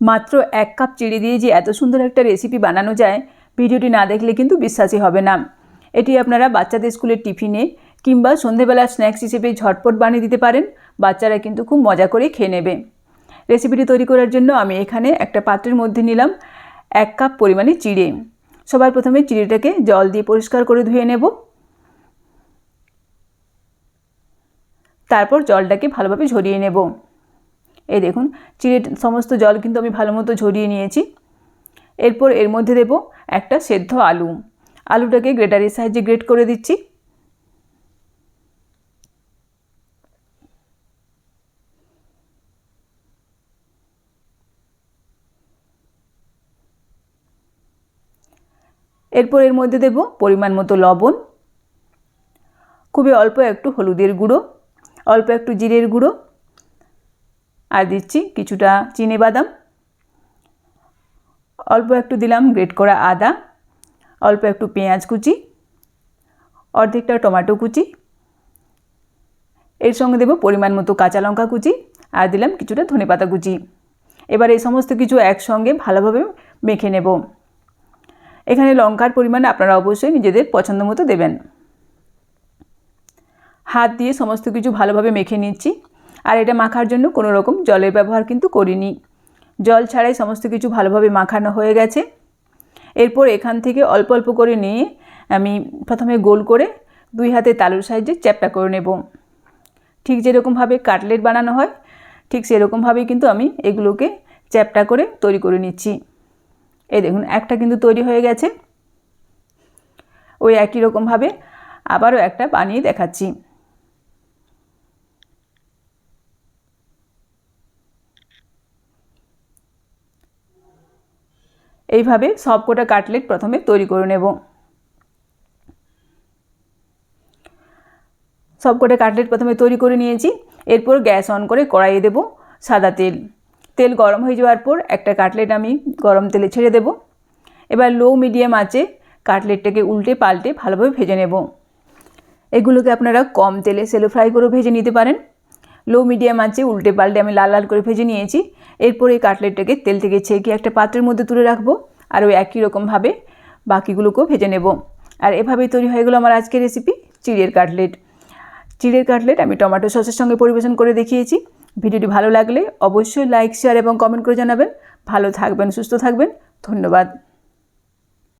মাত্র এক কাপ চিড়ে দিয়ে যে এত সুন্দর একটা রেসিপি বানানো যায়, ভিডিওটি না দেখলে কিন্তু বিশ্বাসই হবে না। এটি আপনারা বাচ্চাদের স্কুলের টিফিনে কিংবা সন্ধেবেলা স্ন্যাক্স হিসেবে ঝটপট বানিয়ে দিতে পারেন, বাচ্চারা কিন্তু খুব মজা করে খেয়ে নেবে। রেসিপিটি তৈরি করার জন্য আমি এখানে একটা পাত্রের মধ্যে নিলাম এক কাপ পরিমাণে চিড়ে। সবার প্রথমে চিড়েটাকে জল দিয়ে পরিষ্কার করে ধুয়ে নেব। তারপর জলটাকে ভালোভাবে ঝরিয়ে নেব। এই দেখুন, চিড়ে সমস্ত জল কিন্তু আমি ভালো মতো ঝরিয়ে নিয়েছি। এরপর এর মধ্যে দেব একটা সেদ্ধ আলু। আলুটাকে গ্রেটারের সাহায্যে গ্রেট করে দিচ্ছি। এরপর এর মধ্যে দেব পরিমাণ মতো লবণ। খুবই অল্প একটু হলুদের গুঁড়ো, অল্প একটু জিরের গুঁড়ো। আর দিচ্ছি কিছুটা চিনি বাদাম। অল্প একটু দিলাম গ্রেট করা আদা, অল্প একটু পেঁয়াজ কুচি, অর্ধেকটা টমেটো কুচি, এর সঙ্গে দেব পরিমাণ মতো কাঁচা লঙ্কা কুচি আর দিলাম কিছুটা ধনেপাতা কুচি। এবার এই সমস্ত কিছু একসঙ্গে ভালোভাবে মেখে নেব। এখানে লঙ্কার পরিমাণ আপনারা অবশ্যই নিজেদের পছন্দ মতো দেবেন। হাত দিয়ে সমস্ত কিছু ভালোভাবে মেখে নিচ্ছি। আর এটা মাখার জন্য কোনো রকম জলের ব্যবহার কিন্তু করিনি। জল ছাড়াই সমস্ত কিছু ভালোভাবে মাখানো হয়ে গেছে। এরপর এখান থেকে অল্প অল্প করে নিয়ে আমি প্রথমে গোল করে দুই হাতে তালুর সাহায্যে চ্যাপটা করে নেব। ঠিক যেরকমভাবে কাটলেট বানানো হয়, ঠিক সেরকমভাবেই কিন্তু আমি এগুলোকে চ্যাপটা করে তৈরি করে নিচ্ছি। এই দেখুন, একটা কিন্তু তৈরি হয়ে গেছে। ওই একই রকমভাবে আবারও একটা বানিয়ে দেখাচ্ছি। এইভাবে সবকটা কাটলেট প্রথমে তৈরি করে নেব। সবকটা কাটলেট প্রথমে তৈরি করে নিয়েছি। এরপর গ্যাস অন করে কড়াইয়ে দেব সাদা তেল। তেল গরম হয়ে যাওয়ার পর একটা কাটলেট আমি গরম তেলে ছেড়ে দেব। এবার লো মিডিয়াম আঁচে কাটলেটটাকে উল্টে পাল্টে ভালোভাবে ভেজে নেব। এগুলোকে আপনারা কম তেলে সেলো ফ্রাই করে ভেজে নিতে পারেন। লো মিডিয়াম আঁচে উল্টে পাল্টে আমি লাল লাল করে ভেজে নিয়েছি। এরপর এই কাটলেটটাকে তেল থেকে ছেঁকে একটা পাত্রের মধ্যে তুলে রাখব। আর ওই একই রকমভাবে বাকিগুলোকেও ভেজে নেব। আর এভাবেই তৈরি হয়ে গেলো আমার আজকের রেসিপি চিড়ের কাটলেট। চিড়ের কাটলেট আমি টমেটো সসের সঙ্গে পরিবেশন করে দেখিয়েছি। ভিডিওটি ভালো লাগলে অবশ্যই লাইক শেয়ার এবং কমেন্ট করে জানাবেন। ভালো থাকবেন, সুস্থ থাকবেন। ধন্যবাদ।